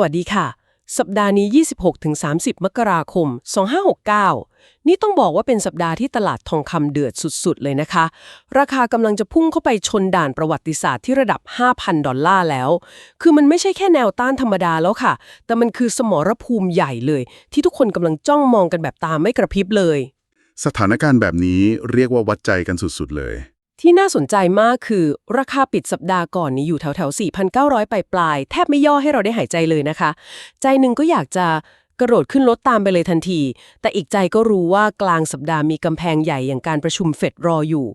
วัสดีค่ะ สัปดาห์นี้ 26-30 มกราคม 2569 นี่ต้องบอกว่าเป็นสัปดาห์ที่ตลาดทองคำเดือดสุด ๆ เลยนะคะ ราคากำลังจะพุ่งเข้าไปชนด่านประวัติศาสตร์ที่ระดับ 5,000 ดอลลาร์แล้ว คือมันไม่ใช่แค่แนวต้านธรรมดาแล้วค่ะ แต่มันคือสมรภูมิใหญ่เลย ที่ทุกคนกำลังจ้องมองกันแบบตาไม่กระพริบเลย สถานการณ์แบบนี้เรียกว่าวัดใจกันสุดๆเลย ที่น่าสนใจมากคือ ราคาปิดสัปดาห์ก่อนนี้อยู่แถวแถวๆ4,900 ปลายปลายๆแทบไม่ย่อให้เราได้หายใจเลยนะคะ ใจหนึ่งก็อยากจะกระโดดขึ้นรถตามไปเลยทันที แต่อีกใจก็รู้ว่ากลางสัปดาห์มีกำแพงใหญ่อย่างการประชุมเฟดรออยู่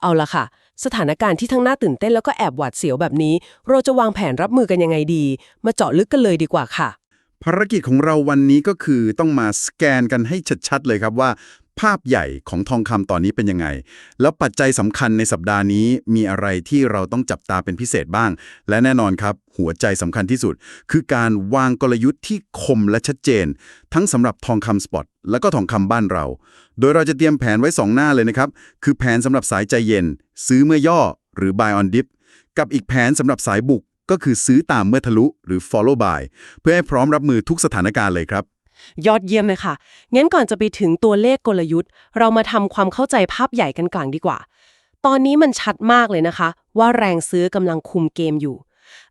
เอาละค่ะ สถานการณ์ที่ทั้งน่าตื่นเต้นแล้วก็แอบหวาดเสียวแบบนี้ เราจะวางแผนรับมือกันยังไงดี มาเจาะลึกกันเลยดีกว่าค่ะ ภารกิจของเราวันนี้ก็คือต้องมาสแกนกันให้ชัดๆเลยครับว่า ภาพใหญ่ของทองคำตอนนี้เป็นยังไง แล้วปัจจัยสำคัญในสัปดาห์นี้มีอะไรที่เราต้องจับตาเป็นพิเศษบ้าง และแน่นอนครับ หัวใจสำคัญที่สุด คือการวางกลยุทธ์ที่คมและชัดเจน ทั้งสำหรับทองคำสปอตและก็ทองคำบ้านเรา โดยเราจะเตรียมแผนไว้ 2 หน้าเลยนะครับ คือแผนสำหรับสายใจเย็น ซื้อเมื่อย่อ หรือ buy on dip กับอีกแผนสำหรับสายบุกก็คือซื้อตามเมื่อทะลุหรือ follow buy เพื่อให้พร้อมรับมือทุกสถานการณ์เลยครับ ยอดเยี่ยมเลยค่ะ งั้นก่อนจะไปถึงตัวเลขกลยุทธ์ เรามาทำความเข้าใจภาพใหญ่กันก่อนดีกว่า ตอนนี้มันชัดมากเลยนะคะ ว่าแรงซื้อกำลังคุมเกมอยู่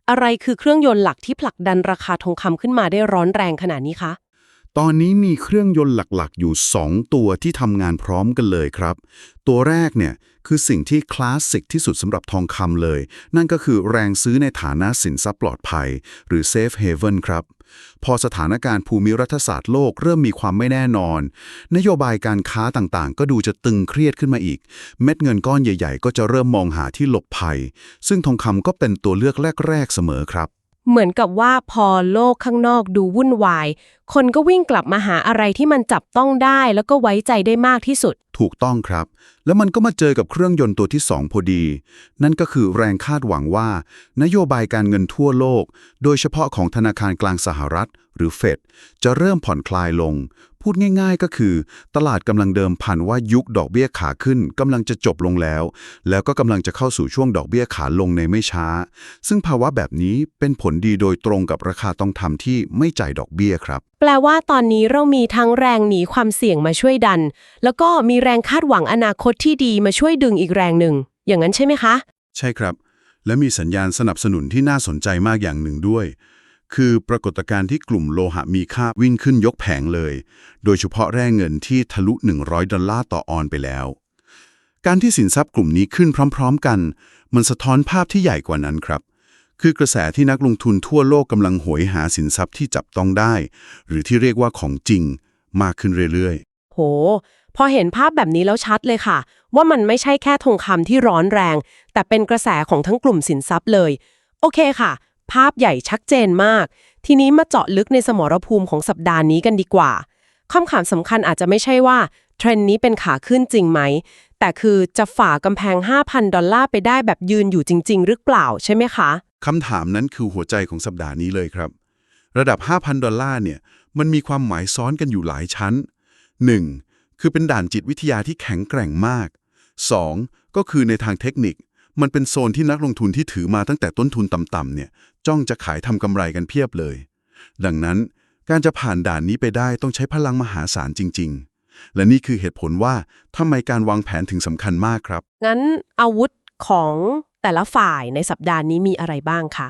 อะไรคือเครื่องยนต์หลักที่ผลักดันราคาทองคำขึ้นมาได้ร้อนแรงขนาดนี้คะ ตอนนี้มีเครื่องยนต์หลักๆ อยู่ 2 ตัวที่ทำงานพร้อมกันเลยครับ ตัวแรกเนี่ย คือสิ่งที่คลาสสิกที่สุดสำหรับทองคำเลย นั่นก็คือแรงซื้อในฐานะสินทรัพย์ปลอดภัย หรือ Safe Haven ครับ พอสถานการณ์ภูมิรัฐศาสตร์โลกเริ่มมีความไม่แน่นอน นโยบายการค้าต่างๆ ก็ดูจะตึงเครียดขึ้นมาอีก เม็ดเงินก้อนใหญ่ ๆ ก็จะเริ่มมองหาที่หลบภัย ซึ่งทองคำก็เป็นตัวเลือกแรก ๆ เสมอครับ เหมือนกับว่าพอโลกข้างนอกดูวุ่นวาย คนก็วิ่งกลับมาหาอะไรที่มันจับต้องได้แล้วก็ไว้ใจได้มากที่สุด ถูกต้องครับ แล้วมันก็มาเจอกับเครื่องยนต์ตัวที่ 2 พอดี นั่นก็คือแรงคาดหวังว่า นโยบายการเงินทั่วโลก โดยเฉพาะของธนาคารกลางสหรัฐ หรือเฟดจะเริ่มผ่อนคลายลง พูดง่าย ๆ ก็คือ ตลาดกำลังเดิมพันว่ายุคดอกเบี้ยขาขึ้นกำลังจะจบลงแล้ว แล้วก็กำลังจะเข้าสู่ช่วงดอกเบี้ยขาลงในไม่ช้า ซึ่งภาวะแบบนี้เป็นผลดีโดยตรงกับราคาต้องทำที่ไม่จ่ายดอกเบี้ยครับ แปลว่าตอนนี้เรามีทั้งแรงหนีความเสี่ยงมาช่วยดัน แล้วก็มีแรงคาดหวังอนาคตที่ดีมาช่วยดึงอีกแรงหนึ่งอย่างนั้นใช่ไหมคะ ใช่ครับ และมีสัญญาณสนับสนุนที่น่าสนใจมากอย่างหนึ่งด้วย คือปรากฏการณ์ที่กลุ่มโลหะมีค่าวิ่งขึ้นยกแผงเลย โดยเฉพาะแร่เงินที่ทะลุ 100 ดอลลาร์ต่อออนไปแล้ว การที่สินทรัพย์กลุ่มนี้ขึ้นพร้อม ๆ กัน มันสะท้อนภาพที่ใหญ่กว่านั้นครับ คือกระแสที่นักลงทุนทั่วโลกกำลังโหยหาสินทรัพย์ที่จับต้องได้ หรือที่เรียกว่าของจริง มากขึ้นเรื่อยๆ โห พอเห็นภาพแบบนี้แล้วชัดเลยค่ะ ว่ามันไม่ใช่แค่ทองคำที่ร้อนแรง แต่เป็นกระแสของทั้งกลุ่มสินทรัพย์เลย โอเคค่ะ ภาพใหญ่ชัดเจนมาก ทีนี้มาเจาะลึกในสมรภูมิของสัปดาห์นี้กันดีกว่าคำถามสำคัญอาจจะไม่ใช่ว่าเทรนด์นี้เป็นขาขึ้นจริงไหม แต่คือจะฝ่ากำแพง 5,000 ดอลลาร์ไปได้แบบยืนอยู่จริง ๆ หรือเปล่าใช่ไหมคะคำถามนั้นคือหัวใจของสัปดาห์นี้เลยครับ ระดับ 5,000 ดอลลาร์เนี่ยมันมีความหมายซ้อนกันอยู่หลายชั้น 1. คือเป็นด่านจิตวิทยาที่แข็งแกร่งมาก 2. ก็คือในทางเทคนิค มันเป็นโซนที่นักลงทุนที่ถือมาตั้งแต่ต้นทุนต่ำๆเนี่ย จ้องจะขายทำกำไรกันเพียบเลย ดังนั้นการจะผ่านด่านนี้ไปได้ต้องใช้พลังมหาศาลจริง ๆ และนี่คือเหตุผลว่าทำไมการวางแผนถึงสำคัญมากครับ งั้นอาวุธของแต่ละฝ่ายในสัปดาห์นี้มีอะไรบ้างคะ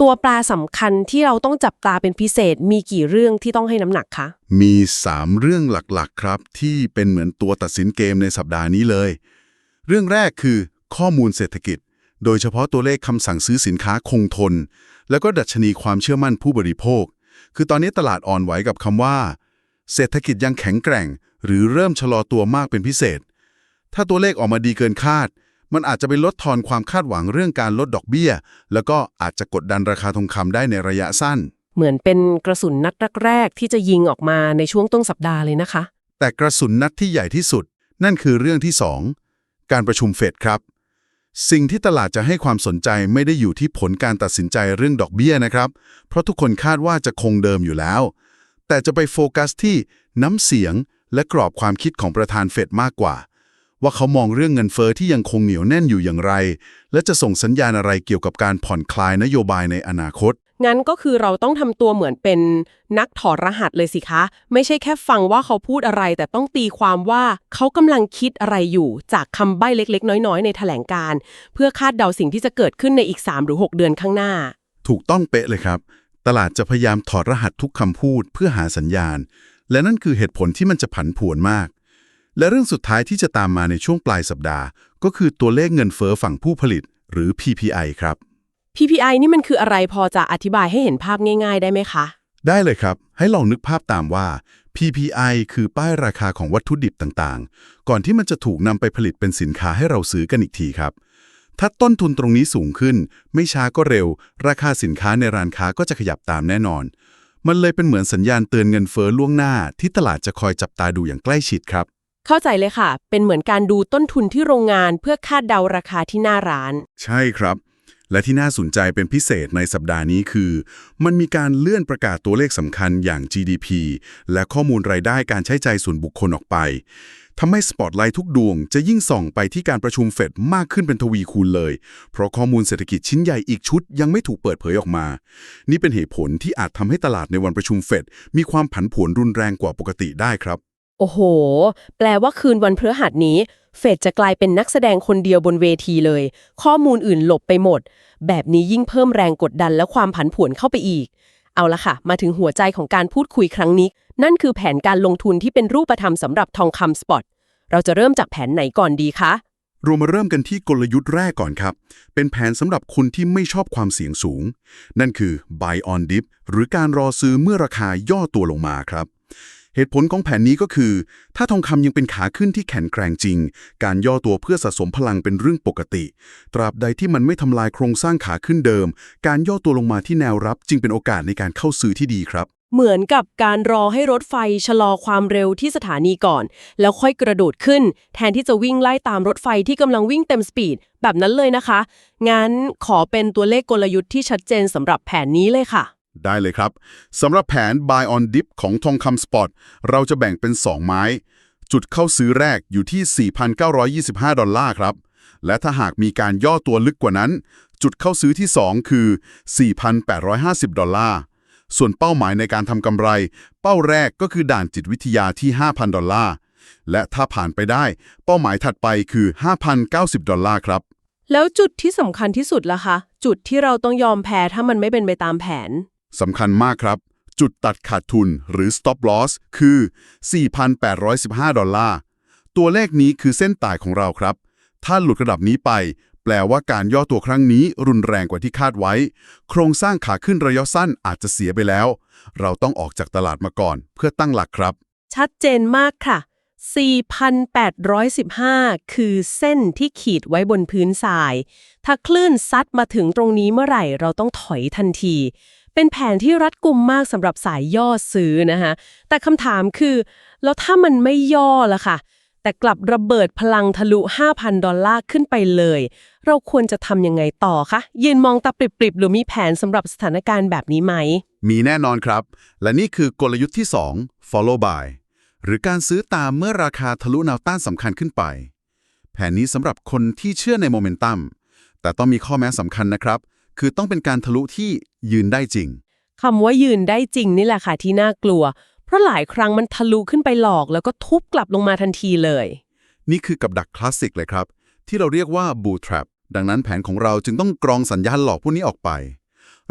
ตัวปลาสำคัญที่เราต้องจับตาเป็นพิเศษมีกี่เรื่องที่ต้องให้น้ำหนักคะ มี 3 เรื่องหลักๆ ครับ ที่เป็นเหมือนตัวตัดสินเกมในสัปดาห์นี้เลย เรื่องแรกคือข้อมูลเศรษฐกิจ โดยเฉพาะตัวเลขคำสั่งซื้อสินค้าคงทน แล้วก็ดัชนีความเชื่อมั่นผู้บริโภค คือตอนนี้ตลาดอ่อนไหวกับคำว่า เศรษฐกิจยังแข็งแกร่ง หรือเริ่มชะลอตัวมากเป็นพิเศษ ถ้าตัวเลขออกมาดีเกินคาด มันอาจจะไปลดทอนความคาดหวังเรื่องการลดดอกเบี้ย แล้วก็อาจจะกดดันราคาทองคำได้ในระยะสั้น เหมือนเป็นกระสุนนัดแรกๆที่จะยิงออกมาในช่วงต้นสัปดาห์เลยนะคะ แต่กระสุนนัดที่ใหญ่ที่สุด นั่นคือเรื่องที่ 2 การประชุมเฟดครับ สิ่งที่ตลาดจะให้ความสนใจไม่ได้อยู่ที่ผลการตัดสินใจเรื่องดอกเบี้ยนะครับ เพราะทุกคนคาดว่าจะคงเดิมอยู่แล้ว แต่จะไปโฟกัสที่น้ำเสียงและกรอบความคิดของประธานเฟดมากกว่า ว่าเขามองเรื่องเงินเฟอ้อที่ยังคงเหนียวแน่นอยู่อย่างไร และจะส่งสัญญาณอะไรเกี่ยวกับการผ่อนคลายนโยบายในอนาคต งั้นก็คือเราต้องทำตัวเหมือนเป็นนักถอดรหัสเลยสิคะ ไม่ใช่แค่ฟังว่าเขาพูดอะไร แต่ต้องตีความว่าเขากำลังคิดอะไรอยู่จากคำใบ้เล็ก ๆ น้อย ๆ ในแถลงการ เพื่อคาดเดาสิ่งที่จะเกิดขึ้นในอีก 3 หรือ 6 เดือนข้างหน้า ถูกต้องเป๊ะเลยครับ ตลาดจะพยายามถอดรหัสทุกคำพูดเพื่อหาสัญญาณ และนั่นคือเหตุผลที่มันจะผันผวนมาก และเรื่องสุดท้ายที่จะตามมาในช่วงปลายสัปดาห์ ก็คือตัวเลขเงินเฟ้อฝั่งผู้ผลิต หรือ PPI ครับ PPI นี่มันคืออะไรพอจะอธิบายให้เห็นภาพง่าย ๆ ได้ไหมคะ ได้เลยครับ ให้ลองนึกภาพตามว่า PPI คือป้ายราคาของวัตถุดิบต่างๆ ก่อนที่มันจะถูกนำไปผลิตเป็นสินค้าให้เราซื้อกันอีกทีครับ ถ้าต้นทุนตรงนี้สูงขึ้น ไม่ช้าก็เร็ว ราคาสินค้าในร้านค้าก็จะขยับตามแน่นอน มันเลยเป็นเหมือนสัญญาณเตือนเงินเฟ้อล่วงหน้า ที่ตลาดจะคอยจับตาดูอย่างใกล้ชิดครับ เข้าใจเลยค่ะ เป็นเหมือนการดูต้นทุนที่โรงงานเพื่อคาดเดาราคาที่หน้าร้าน ใช่ครับ และที่น่าสนใจเป็นพิเศษในสัปดาห์นี้คือ มันมีการเลื่อนประกาศตัวเลขสำคัญอย่าง GDP และข้อมูลรายได้การใช้จ่ายส่วนบุคคลออกไปทำให้สปอตไลท์ทุกดวงจะยิ่งส่องไปที่การประชุมเฟดมากขึ้นเป็นทวีคูณเลย เพราะข้อมูลเศรษฐกิจชิ้นใหญ่อีกชุดยังไม่ถูกเปิดเผยออกมา นี่เป็นเหตุผลที่อาจทำให้ตลาดในวันประชุมเฟดมีความผันผวนรุนแรงกว่าปกติได้ครับ โอ้โห แปลว่าคืนวันพฤหัสนี้ เฟดจะกลายเป็นนักแสดงคนเดียวบนเวทีเลย ข้อมูลอื่นหลบไปหมด แบบนี้ยิ่งเพิ่มแรงกดดันและความผันผวนเข้าไปอีก เอาละค่ะ มาถึงหัวใจของการพูดคุยครั้งนี้ นั่นคือแผนการลงทุนที่เป็นรูปธรรมสำหรับทองคำสปอต เราจะเริ่มจากแผนไหนก่อนดีคะ เรามาเริ่มกันที่กลยุทธ์แรกก่อนครับ เป็นแผนสำหรับคุณที่ไม่ชอบความเสี่ยงสูง นั่นคือ buy on dip หรือการรอซื้อเมื่อราคาย่อตัวลงมาครับ เหตุผลของแผนนี้ก็คือ ถ้าทองคำยังเป็นขาขึ้นที่แข็งแกร่งจริง การย่อตัวเพื่อสะสมพลังเป็นเรื่องปกติ ตราบใดที่มันไม่ทำลายโครงสร้างขาขึ้นเดิม การย่อตัวลงมาที่แนวรับจึงเป็นโอกาสในการเข้าซื้อที่ดีครับ เหมือนกับการรอให้รถไฟชะลอความเร็วที่สถานีก่อน แล้วค่อยกระโดดขึ้น แทนที่จะวิ่งไล่ตามรถไฟที่กำลังวิ่งเต็มสปีดแบบนั้นเลยนะคะ งั้นขอเป็นตัวเลขกลยุทธ์ที่ชัดเจนสำหรับแผนนี้เลยค่ะ ได้เลยครับสำหรับแผน buy on dip ของทองคำสปอตเราจะแบ่งเป็น 2 ไม้ จุดเข้าซื้อแรกอยู่ที่ 4,925 ดอลลาร์ครับ และถ้าหากมีการย่อตัวลึกกว่านั้น จุดเข้าซื้อที่ 2 คือ 4,850 ดอลลาร์ ส่วนเป้าหมายในการทำกำไร เป้าแรกก็คือด่านจิตวิทยาที่ 5,000 ดอลลาร์ และถ้าผ่านไปได้ เป้าหมายถัดไปคือ 5,090 ดอลลาร์ครับแล้วจุดที่สำคัญที่สุดล่ะคะ จุดที่เราต้องยอมแพ้ถ้ามันไม่เป็นไปตามแผน สำคัญมากครับ จุดตัดขาดทุนหรือ stop loss คือ 4,815 ดอลลาร์ ตัวเลขนี้คือเส้นตายของเราครับ ถ้าหลุดระดับนี้ไป แปลว่าการย่อตัวครั้งนี้รุนแรงกว่าที่คาดไว้ โครงสร้างขาขึ้นระยะสั้นอาจจะเสียไปแล้ว เราต้องออกจากตลาดมาก่อน เพื่อตั้งหลักครับ ชัดเจนมากค่ะ 4,815 คือเส้นที่ขีดไว้บนพื้นทราย ถ้าคลื่นซัดมาถึงตรงนี้เมื่อไหร่ เราต้องถอยทันที เป็นแผนที่รัดกุมมากสำหรับสายย่อซื้อนะคะแต่คำถามคือ แล้วถ้ามันไม่ย่อล่ะค่ะ แต่กลับระเบิดพลังทะลุ 5,000 ดอลลาร์ขึ้นไปเลย เราควรจะทำยังไงต่อคะยืนมองตาปริบๆ หรือมีแผนสำหรับสถานการณ์แบบนี้ไหม มีแน่นอนครับ และนี่คือกลยุทธ์ที่ 2 follow by หรือการซื้อตามเมื่อราคาทะลุแนวต้านสำคัญขึ้นไป แผนนี้สำหรับคนที่เชื่อในโมเมนตัมแต่ต้องมีข้อแม้สำคัญนะครับ คือต้องเป็นการทะลุที่ยืนได้จริง คำว่ายืนได้จริงนี่แหละค่ะที่น่ากลัว เพราะหลายครั้งมันทะลุขึ้นไปหลอก แล้วก็ทุบกลับลงมาทันทีเลย นี่คือกับดักคลาสสิกเลยครับ ที่เราเรียกว่า bull trap ดังนั้นแผนของเราจึงต้องกรองสัญญาณหลอกพวกนี้ออกไป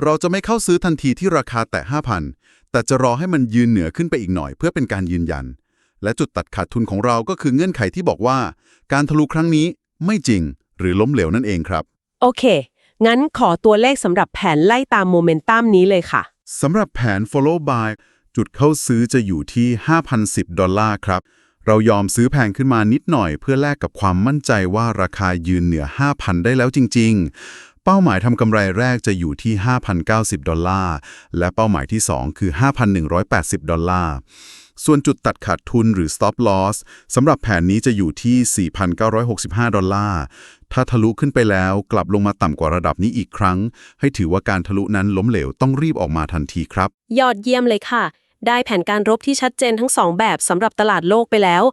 เราจะไม่เข้าซื้อทันทีที่ราคาแตะ5,000 แต่จะรอให้มันยืนเหนือขึ้นไปอีกหน่อย เพื่อเป็นการยืนยัน และจุดตัดขาดทุนของเราก็คือเงื่อนไขที่บอกว่า การทะลุครั้งนี้ไม่จริง หรือล้มเหลวนั่นเองครับ โอเค งั้นขอตัวเลขสำหรับแผนไล่ตามโมเมนตัมนี้เลยค่ะ สำหรับแผน follow by จุดเข้าซื้อจะอยู่ที่ 5,010 ดอลลาร์ครับ เรายอมซื้อแพงขึ้นมานิดหน่อยเพื่อแลกกับความมั่นใจว่าราคายืนเหนือ 5,000 ได้แล้วจริง ๆ เป้าหมายทำกำไรแรกจะอยู่ที่ 5,090 ดอลลาร์ และเป้าหมายที่ 2 คือ 5,180 ดอลลาร์ส่วนจุดตัดขาดทุนหรือ stop loss สำหรับแผนนี้จะอยู่ที่ 4,965 ดอลลาร์ ถ้าทะลุขึ้นไปแล้วกลับลงมาต่ำกว่าระดับนี้อีกครั้ง ให้ถือว่าการทะลุนั้นล้มเหลวต้องรีบออกมาทันทีครับ ยอดเยี่ยมเลยค่ะ ได้แผนการรบที่ชัดเจนทั้งสองแบบสำหรับตลาดโลกไปแล้ว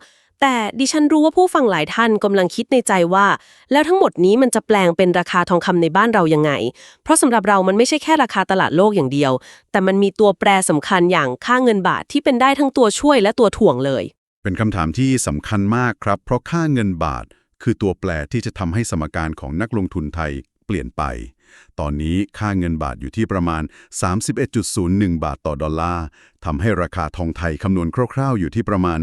แต่ดิฉันรู้ว่าผู้ฟังหลายท่านกำลังคิดในใจว่า แล้วทั้งหมดนี้มันจะแปลงเป็นราคาทองคำในบ้านเรายังไง เพราะสำหรับเรามันไม่ใช่แค่ราคาตลาดโลกอย่างเดียว แต่มันมีตัวแปรสำคัญอย่างค่าเงินบาทที่เป็นได้ทั้งตัวช่วยและตัวถ่วงเลย เป็นคำถามที่สำคัญมากครับ เพราะค่าเงินบาท คือตัวแปรที่จะทำให้สมการของนักลงทุนไทยเปลี่ยนไป ตอนนี้ค่าเงินบาทอยู่ที่ประมาณ 31.01 บาทต่อดอลลาร์ทำให้ราคาทองไทยคำนวณคร่าวๆ อยู่ที่ประมาณ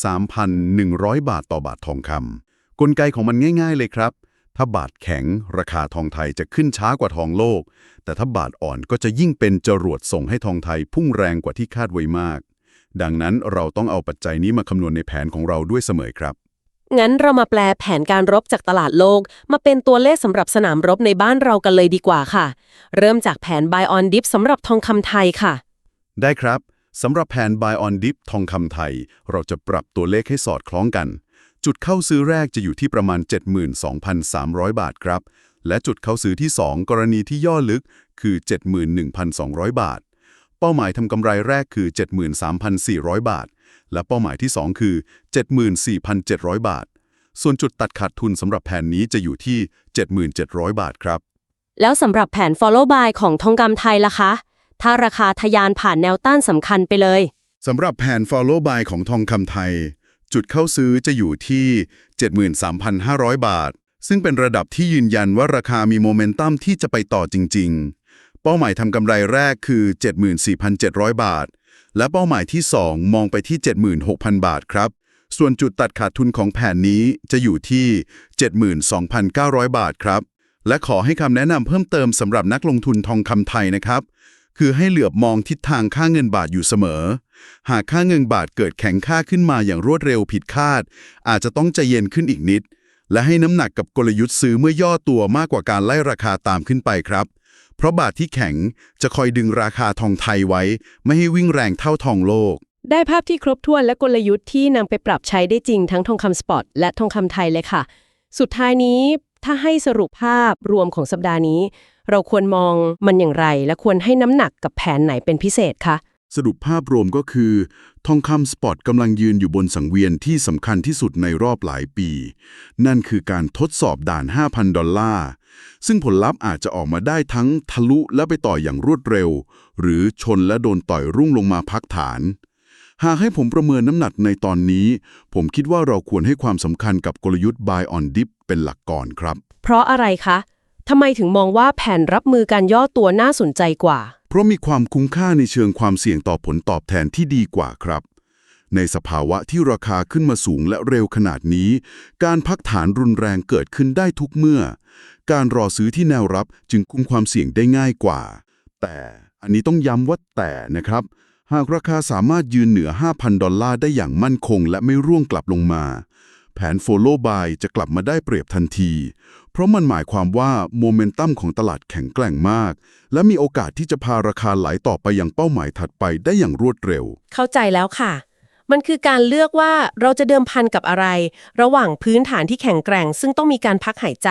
73,100 บาทต่อบาททองคำกลไกของมันง่าย ๆ เลยครับ ถ้าบาทแข็ง ราคาทองไทยจะขึ้นช้ากว่าทองโลก แต่ถ้าบาทอ่อนก็จะยิ่งเป็นจรวดส่งให้ทองไทยพุ่งแรงกว่าที่คาดไว้มาก ดังนั้นเราต้องเอาปัจจัยนี้มาคำนวณในแผนของเราด้วยเสมอครับ งั้นเรามาแปลแผนการรบจากตลาดโลก มาเป็นตัวเลขสำหรับสนามรบในบ้านเรากันเลยดีกว่าค่ะ เริ่มจากแผน Buy on Dip สำหรับทองคำไทยค่ะ ได้ครับสำหรับแผน Buy on Dip ทองคำไทย เราจะปรับตัวเลขให้สอดคล้องกัน จุดเข้าซื้อแรกจะอยู่ที่ประมาณ 72,300 บาทครับ และจุดเข้าซื้อที่ 2 กรณีที่ย่อลึกคือ 71,200 บาท เป้าหมายทำกำไรแรกคือ 73,400 บาท และเป้าหมายที่ 2 คือ 74,700 บาท ส่วนจุดตัดขาดทุนสำหรับแผนนี้จะอยู่ที่ 77,000 บาทครับ แล้วสำหรับแผน Follow Buy ของทองคำไทยล่ะคะ ถ้าราคาทะยานผ่านแนวต้านสำคัญไปเลยสำหรับแผน Follow Buy ของทองคำไทย จุดเข้าซื้อจะอยู่ที่ 73,500 บาท ซึ่งเป็นระดับที่ยืนยันว่าราคามีโมเมนตัมที่จะไปต่อจริง ๆ เป้าหมายทำกำไรแรกคือ 74,700 บาท และเป้าหมายที่ 2 มองไปที่ 76,000 บาทครับ ส่วนจุดตัดขาดทุนของแผนนี้จะอยู่ที่ 72,900 บาทครับ และขอให้คำแนะนำเพิ่มเติมสำหรับนักลงทุนทองคำไทยนะครับ คือให้เหลือบมองทิศทางค่าเงินบาทอยู่เสมอ หากค่าเงินบาทเกิดแข็งค่าขึ้นมาอย่างรวดเร็วผิดคาด อาจจะต้องใจเย็นขึ้นอีกนิดและให้น้ำหนักกับกลยุทธ์ซื้อเมื่อย่อตัวมากกว่าการไล่ราคาตามขึ้นไปครับ เพราะบาทที่แข็งจะคอยดึงราคาทองไทยไว้ ไม่ให้วิ่งแรงเท่าทองโลก ได้ภาพที่ครบถ้วนและกลยุทธ์ที่นำไปปรับใช้ได้จริงทั้งทองคำสปอตและทองคำไทยเลยค่ะ สุดท้ายนี้ถ้าให้สรุปภาพรวมของสัปดาห์นี้ เราควรมองมันอย่างไร และควรให้น้ำหนักกับแผนไหนเป็นพิเศษคะ สรุปภาพรวมก็คือ ทองคำสปอตกำลังยืนอยู่บนสังเวียนที่สำคัญที่สุดในรอบหลายปี นั่นคือการทดสอบด่าน 5,000 ดอลลาร์ ซึ่งผลลัพธ์อาจจะออกมาได้ทั้งทะลุและไปต่ออย่างรวดเร็ว หรือชนและโดนต่อยรุ่งลงมาพักฐาน หากให้ผมประเมินน้ำหนักในตอนนี้ ผมคิดว่าเราควรให้ความสำคัญกับกลยุทธ์ buy on dip เป็นหลักก่อนครับ เพราะอะไรคะ ทำไมถึงมองว่าแผนรับมือการย่อตัวน่าสนใจกว่า เพราะมีความคุ้มค่าในเชิงความเสี่ยงต่อผลตอบแทนที่ดีกว่าครับ ในสภาวะที่ราคาขึ้นมาสูงและเร็วขนาดนี้ การพักฐานรุนแรงเกิดขึ้นได้ทุกเมื่อ การรอซื้อที่แนวรับจึงคุมความเสี่ยงได้ง่ายกว่า แต่อันนี้ต้องย้ำว่าแต่นะครับ หากราคาสามารถยืนเหนือ 5,000 ดอลลาร์ได้อย่างมั่นคง และไม่ร่วงกลับลงมา แผน Follow Buy จะกลับมาได้เปรียบทันที เพราะมันหมายความว่าโมเมนตัมของตลาดแข็งแกร่งมาก และมีโอกาสที่จะพาราคาไหลต่อไปอยังเป้าหมายถัดไปได้อย่างรวดเร็ว เข้าใจแล้วค่ะ มันคือการเลือกว่าเราจะเดิมพันกับอะไร ระหว่างพื้นฐานที่แข็งแกร่ง ซึ่งต้องมีการพักหายใจ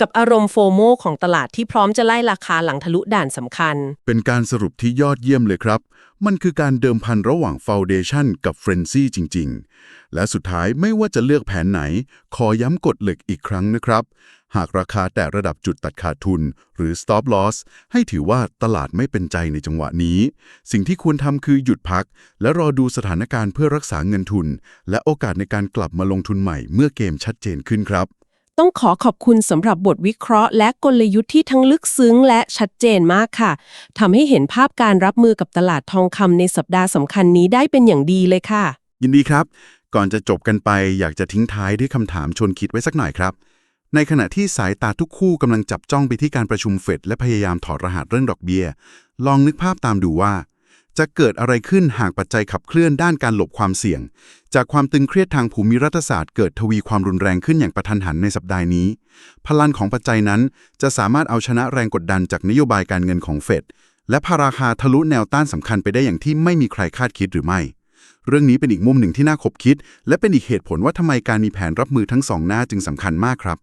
กับอารมณ์โฟโมของตลาดที่พร้อมจะไล่ราคาหลังทะลุด่านสำคัญ เป็นการสรุปที่ยอดเยี่ยมเลยครับ มันคือการเดิมพันระหว่าง Foundation กับ Frenzy จริง ๆ และสุดท้ายไม่ว่าจะเลือกแผนไหน ขอย้ำกฎเหล็กอีกครั้งนะครับ หากราคาแต่ระดับจุดตัดขาดทุน หรือ Stop Loss ให้ถือว่าตลาดไม่เป็นใจในจังหวะนี้ สิ่งที่ควรทำคือหยุดพัก และรอดูสถานการณ์เพื่อรักษาเงินทุน และโอกาสในการกลับมาลงทุนใหม่เมื่อเกมชัดเจนขึ้นครับ ต้องขอขอบคุณสำหรับบทวิเคราะห์ และกลยุทธ์ที่ทั้งลึกซึ้งและชัดเจนมากค่ะทำให้เห็นภาพการรับมือกับตลาดทองคำในสัปดาห์สำคัญนี้ได้เป็นอย่างดีเลยค่ะ ยินดีครับ ก่อนจะจบกันไปอยากจะทิ้งท้ายด้วยคำถามชวนคิดไว้สักหน่อยครับ ในขณะที่สายตาทุกคู่กำลังจับจ้องไปที่การประชุมเฟดและพยายามถอดรหัสเรื่องดอกเบี้ย ลองนึกภาพตามดูว่า จะเกิดอะไรขึ้นหากปัจจัยขับเคลื่อนด้านการหลบความเสี่ยง จากความตึงเครียดทางภูมิรัฐศาสตร์เกิดทวีความรุนแรงขึ้นอย่างประทันหันในสัปดาห์นี้ พลังของปัจจัยนั้นจะสามารถเอาชนะแรงกดดันจากนโยบายการเงินของเฟดและพาราคาทะลุแนวต้านสำคัญไปได้อย่างที่ไม่มีใครคาดคิดหรือไม่เรื่องนี้เป็นอีกมุมหนึ่งที่น่าคบคิด และเป็นอีกเหตุผลว่าทำไมการมีแผนรับมือทั้งสองหน้าจึงสำคัญมากครับ